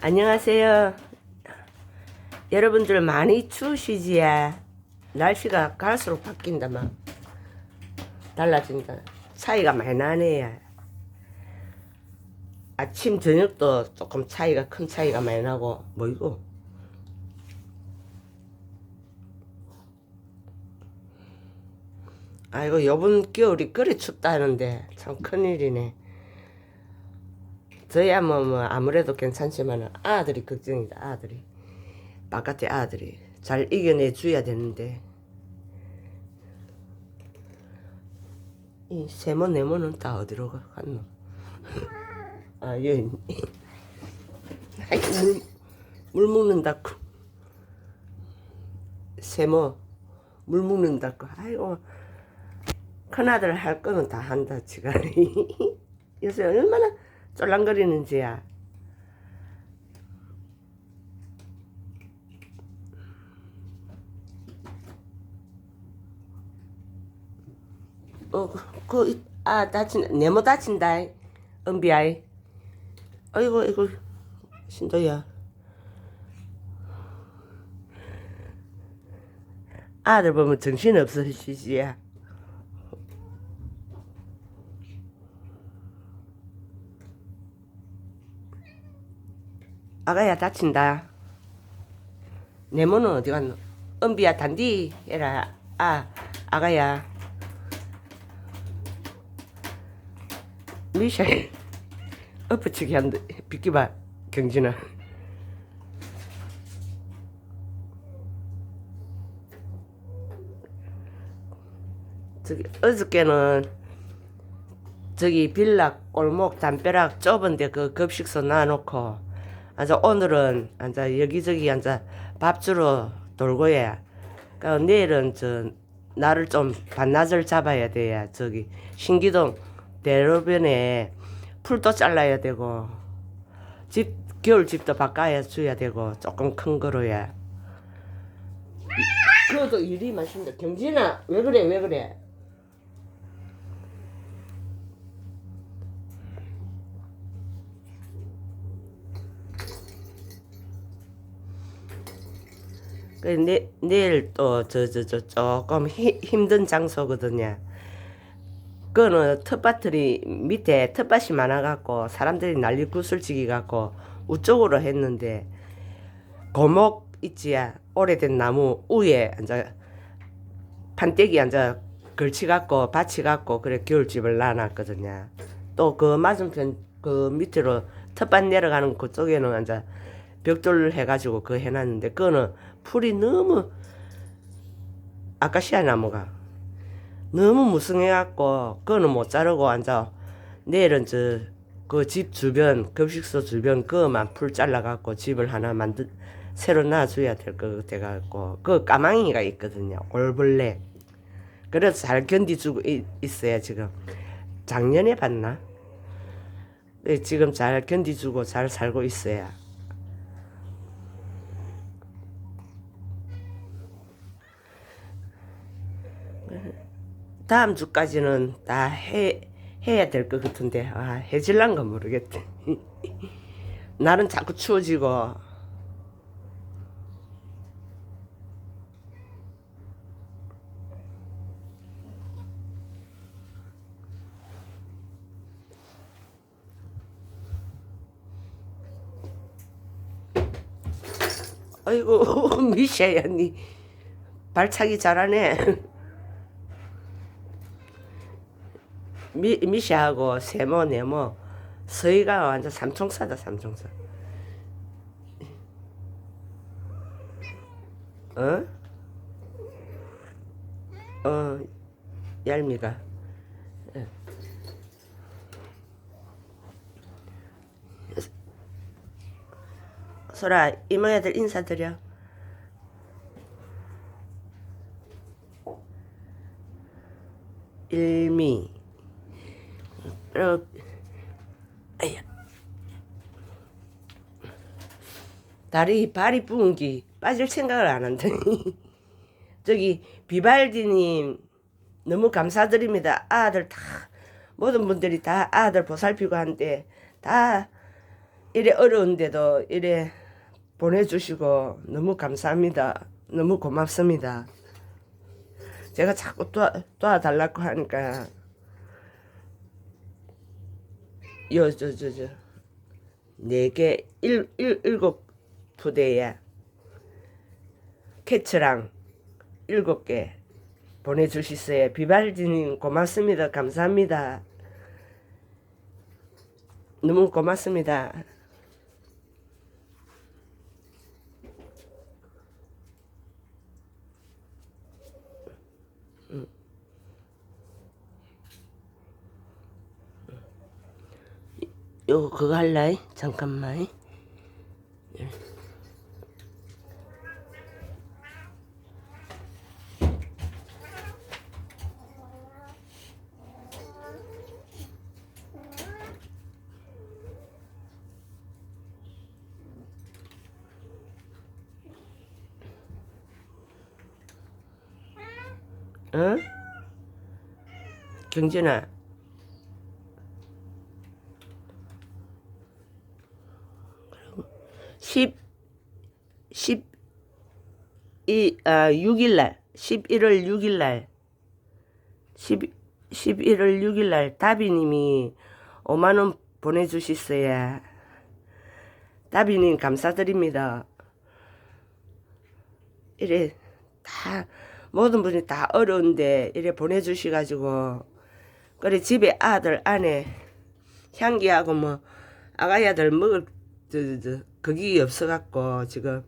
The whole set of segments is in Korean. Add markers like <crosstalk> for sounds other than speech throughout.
안녕하세요. 여러분들 많이 추우시지야. 날씨가 갈수록 바뀐다 막 달라진다. 차이가 많이 나네요. 아침 저녁도 조금 차이가 큰 차이가 많이 나고 뭐 이거 아이고 요번 겨울이 그리 춥다 하는데 참 큰일이네. 저야 뭐, 뭐 아무래도 괜찮지만 아들이 걱정이다 아들이. 바깥에 아들이 잘 이겨내 줘야 되는데. 이 세모 네모는 다 어디로 가- 갔노? <laughs> 아 여기. <laughs> 아이, 물, 물 먹는다고 세모 물 먹는다고 아이고 큰아들 할 거는 다 한다 지간이. <laughs> 요새 얼마나 쫄랑거리는지야. 어, 그, 이- 아, 다친, 네모 다친다. 은비아이. 아이고, 아이고, 신도야. 아들 보면 정신 없으시지 아가야 다친다. 네모는 어디 갔노? 은비야 단디 해라. 아 아가야. 미샤 <laughs> 엎어치기 한다. 비키봐 경진아. 저기 어저께는 저기 빌라 골목 담벼락 좁은데 그 급식소 놔놓고 앉아 오늘은 앉아 여기저기 앉아 밥 주러 돌고 해. 그러니까 내일은 저 나를 좀 반나절 잡아야 돼야 저기 신기동 대로변에 풀도 잘라야 되고 집 겨울 집도 바꿔야 줘야 되고 조금 큰 거로야. 그것도 일이 많습니다. 경진아 왜 그래 왜 그래? 그 내, 내일 또 저 저 저 조금 히, 힘든 장소거든요. 그거는 텃밭들이 밑에 텃밭이 많아갖고 사람들이 난리 구슬치기 갖고 우쪽으로 했는데 고목 있지야 오래된 나무 위에 앉아 판때기 앉아 걸치갖고 받치갖고 그래 겨울집을 놔놨거든요. 또 그 맞은편 그 밑으로 텃밭 내려가는 그쪽에는 앉아 벽돌 해가지고 그거 해놨는데 그거는 풀이 너무 아카시아 나무가 너무 무성해갖고 그거는 못 자르고 앉아 내일은 저 그 집 주변 급식소 주변 그만 풀 잘라갖고 집을 하나 만들 새로 놔줘야 될 것 같아갖고 그 까망이가 있거든요 올벌레. 그래서 잘 견디주고 있, 있어요 지금. 작년에 봤나? 네, 지금 잘 견디주고 잘 살고 있어요 다음 주까지는 다 해, 해야 될 것 같은데, 아, 해질란 건 모르겠대. <laughs> 날은 자꾸 추워지고, 아이고, <laughs> 미샤야, 니 발차기 잘하네. <laughs> 미, 미샤하고 세모, 네모, 서희가 완전 삼총사다, 삼총사. 어? 어, 얄미가. 예. 소라, 이모애들 인사드려. 일미. 어, 아야. 다리 발이 부은기 빠질 생각을 안 한다니. <laughs> 저기 비발디님 너무 감사드립니다. 아들 다 모든 분들이 다 아들 보살피고 한데 다 이래 어려운데도 이래 보내주시고 너무 감사합니다. 너무 고맙습니다. 제가 자꾸 도와, 도와달라고 하니까 요저저저 네 개 일 일 일곱 부대에 캐츠랑 일곱 개 보내주셨어요. 비발디님 고맙습니다. 감사합니다. 너무 고맙습니다. 요 그거 할래? 잠깐만. 응? 경진아. 십, 십, 이, 아, 6일날, 11월 6일날, 10, 11월 6일날 다비님이 5만원 보내주셨어요. 다비님 감사드립니다. 이래, 다, 모든 분이 다 어려운데, 이래 보내주셔가지고, 그래, 집에 아들, 아내, 향기하고 뭐, 아가이 아들 먹을, 그게 없어갖고, 지금,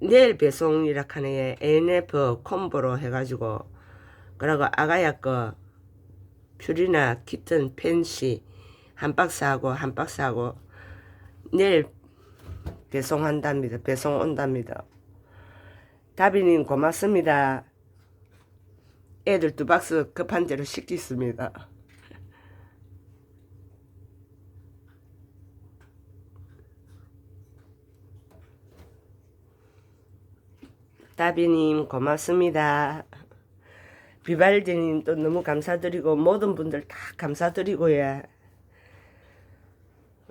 내일 배송이라 하네, NF 콤보로 해가지고, 그러고 아가야 거, 퓨리나 키튼 펜시, 한 박스하고, 한 박스하고, 내일 배송한답니다. 배송 온답니다. 다비님 고맙습니다. 애들 두 박스 급한 대로 시켰습니다. 다비님 고맙습니다. 비발디님 또 너무 감사드리고 모든 분들 다 감사드리고요.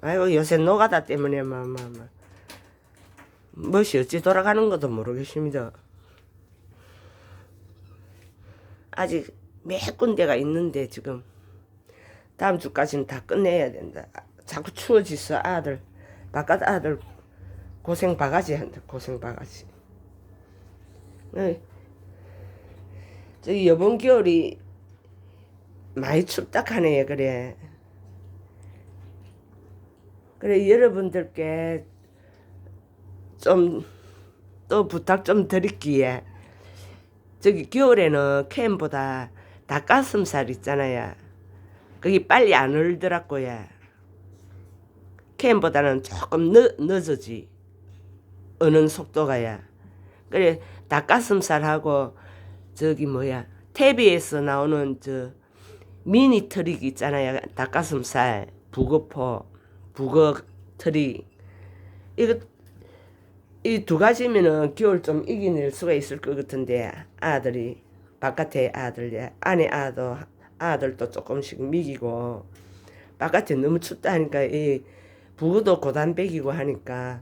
아이고 요새 노가다 때문에 막막막 무엇이 어찌 돌아가는 것도 모르겠습니다. 아직 몇 군데가 있는데 지금 다음 주까지는 다 끝내야 된다. 자꾸 추워지서 아들 바깥 아들 고생 바가지 한다 고생 바가지. 네. 저기 이번 겨울이 많이 춥다 하네요 그래. 그래 여러분들께 좀 또 부탁 좀 드릴기에 저기 겨울에는 캔보다 닭가슴살 있잖아요. 그게 빨리 안 얼더라고요. 캔보다는 조금 늦, 늦어지. 어는 속도가야. 그래 닭가슴살하고 저기 뭐야 TV에서 나오는 저 미니 트릭 있잖아요. 닭가슴살, 북어포, 북어 트릭. 이거 이 두 가지면은 겨울 좀 이겨낼 수가 있을 것 같은데 아들이 바깥에 아들 안에 아들 아들도 조금씩 미기고 바깥에 너무 춥다 하니까 이 북어도 고단백이고 하니까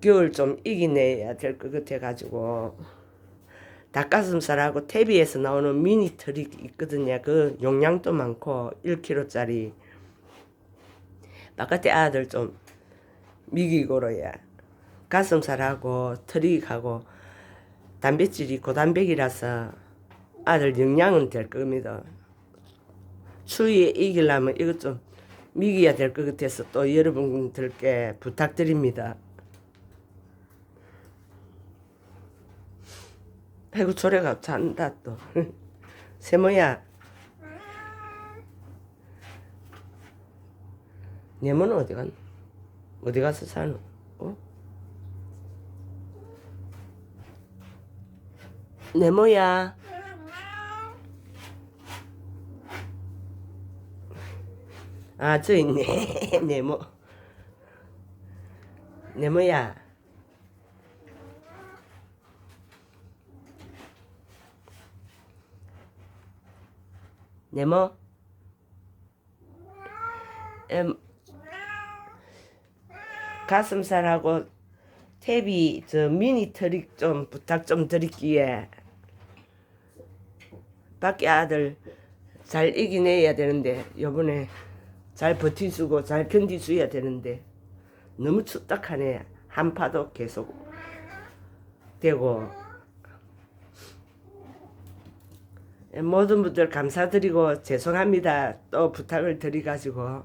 겨울 좀 이겨내야 될 것 같아 가지고 닭가슴살하고 TV에서 나오는 미니 트릭 있거든요. 그 용량도 많고 1kg짜리 바깥에 아들 좀 미기고로야 가슴살하고 트릭하고 단백질이 고단백이라서 아들 영양은 될 겁니다. 추위에 이기려면 이것 좀 미기야 될 것 같아서 또 여러분들께 부탁드립니다. 아이고 조래가 잔다 또. <laughs> 세모야. 네모는 어디 간 어디 가서 사노? 어? 네모야. 아 저 있네. <laughs> 네모. 네모야 네모. 엠, 가슴살하고 탭이 저 미니 트릭 좀 부탁 좀 드릴기에 밖에 아들 잘 이겨내야 되는데 요번에 잘 버티수고 잘 견디수야 되는데 너무 축딱하네. 한파도 계속 되고 모든 분들 감사드리고 죄송합니다. 또 부탁을 드리가지고.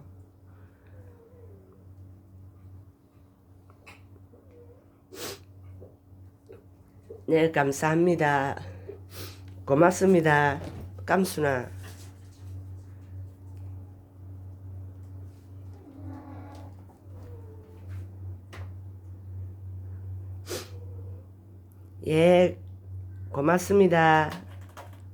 네 감사합니다. 고맙습니다. 깜순아. 예 고맙습니다